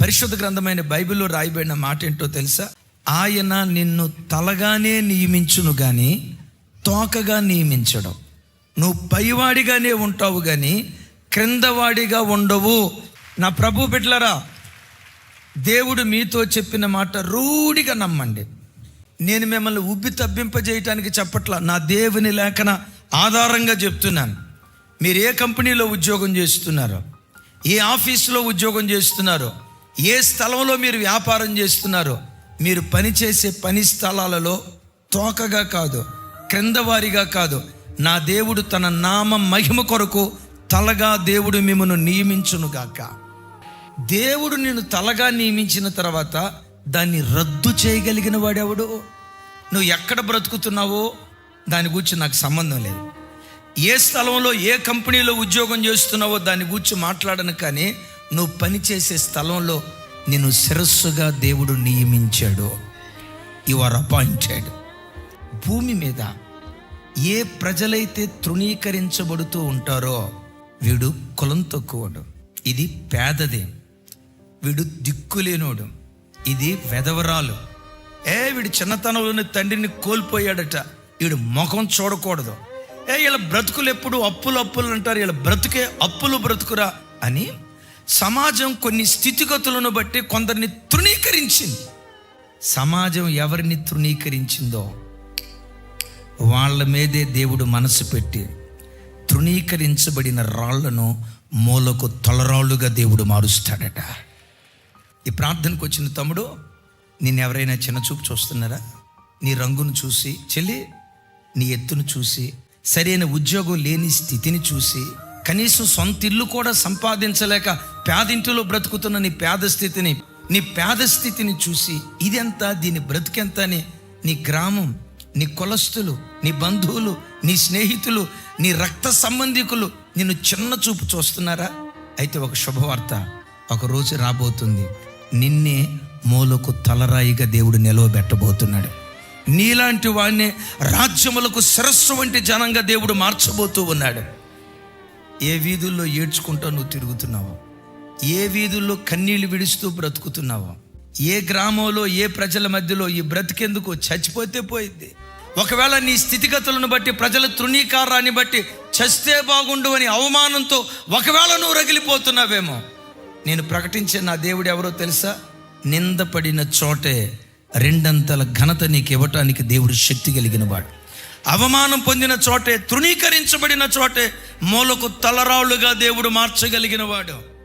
పరిశుద్ధ గ్రంథమైన బైబిల్లో రాయబడిన మాట ఏంటో తెలుసా? ఆయన నిన్ను తలగానే నియమించును కానీ తోకగా నియమించడం. నువ్వు పైవాడిగానే ఉంటావు కానీ క్రిందవాడిగా ఉండవు. నా ప్రభు బిడ్లరా దేవుడు మీతో చెప్పిన మాట రూఢిగా నమ్మండి. నేను మిమ్మల్ని ఉబ్బి తబ్బింపజేయటానికి చెప్పట్లా నా దేవుని లేఖన ఆధారంగా చెప్తున్నాను. మీరు ఏ కంపెనీలో ఉద్యోగం చేస్తున్నారో? ఏ ఆఫీసులో ఉద్యోగం చేస్తున్నారో? ఏ స్థలంలో మీరు వ్యాపారం చేస్తున్నారో మీరు పనిచేసే పని స్థలాలలో తోకగా కాదు క్రిందవారిగా కాదు నా దేవుడు తన నామ మహిమ కొరకు తలగా దేవుడు మిమ్మను నియమించునుగాక దేవుడు నేను తలగా నియమించిన తర్వాత దాన్ని రద్దు చేయగలిగిన వాడెవడు? నువ్వు ఎక్కడ బ్రతుకుతున్నావో దాని గురించి నాకు సంబంధం లేదు. ఏ స్థలంలో ఏ కంపెనీలో ఉద్యోగం చేస్తున్నావో దాని గురించి మాట్లాడను కానీ నువ్వు పనిచేసే స్థలంలో నిన్ను శిరస్సుగా దేవుడు నియమించాడు. యు ఆర్ అపాయింటెడ్ భూమి మీద ఏ ప్రజలైతే తృణీకరించబడుతూ ఉంటారో వీడు కులం తక్కువడు. ఇది పేదది. వీడు దిక్కులేనోడు. ఇది వెధవరాలు. ఏ వీడు చిన్నతనంలోని తండ్రిని కోల్పోయాడట. వీడు ముఖం చూడకూడదు. ఏ వీళ్ళ బ్రతుకులు ఎప్పుడు అప్పులు అప్పులు అంటారు. వీళ్ళ బ్రతుకే అప్పులు బ్రతుకురా అని సమాజం కొన్ని స్థితిగతులను బట్టి కొందరిని తృణీకరించింది. సమాజం ఎవరిని తృణీకరించిందో వాళ్ళ మీదే దేవుడు మనసు పెట్టి తృణీకరించబడిన రాళ్ళను మూలకు తొలరాళ్ళుగా దేవుడు మారుస్తాడట. ఈ ప్రార్థనకు వచ్చిన తమ్ముడు నేను ఎవరైనా చిన్న చూపు చూస్తున్నారా? నీ రంగును చూసి చెల్లి నీ ఎత్తును చూసి సరైన ఉద్యోగం లేని స్థితిని చూసి కనీసం సొంత ఇల్లు కూడా సంపాదించలేక పేదింటిలో బ్రతుకుతున్న నీ పేద స్థితిని నీ పేద స్థితిని చూసి ఇదెంత దీని బ్రతికెంత అని నీ గ్రామం నీ కులస్తులు నీ బంధువులు నీ స్నేహితులు నీ రక్త సంబంధికులు నిన్ను చిన్న చూపు చూస్తున్నారా? అయితే ఒక శుభవార్త ఒకరోజు రాబోతుంది. నిన్నే మూలకు తలరాయిగా దేవుడు నిలవబెట్టబోతున్నాడు. నీలాంటి వాడిని రాజ్యములకు శిరస్సు వంటి జనంగా దేవుడు మార్చబోతూ ఉన్నాడు. ఏ వీధుల్లో ఏడ్చుకుంటూ నువ్వు తిరుగుతున్నావో? ఏ వీధుల్లో కన్నీళ్ళు విడుస్తూ బ్రతుకుతున్నావో? ఏ గ్రామంలో ఏ ప్రజల మధ్యలో ఈ బ్రతికెందుకు చచ్చిపోతే పోయింది? ఒకవేళ నీ స్థితిగతులను బట్టి ప్రజల తృణీకారాన్ని బట్టి చస్తే బాగుండు అని అవమానంతో ఒకవేళ నువ్వు రగిలిపోతున్నావేమో నేను ప్రకటించే నా దేవుడు ఎవరో తెలుసా? నిందపడిన చోటే రెండంతల ఘనత నీకు ఇవ్వటానికి దేవుడు శక్తి కలిగిన వాడు అవమానం పొందిన చోటే తృణీకరించబడిన చోటే మూలకు తలరాళ్ళుగా దేవుడు మార్చగలిగిన వాడు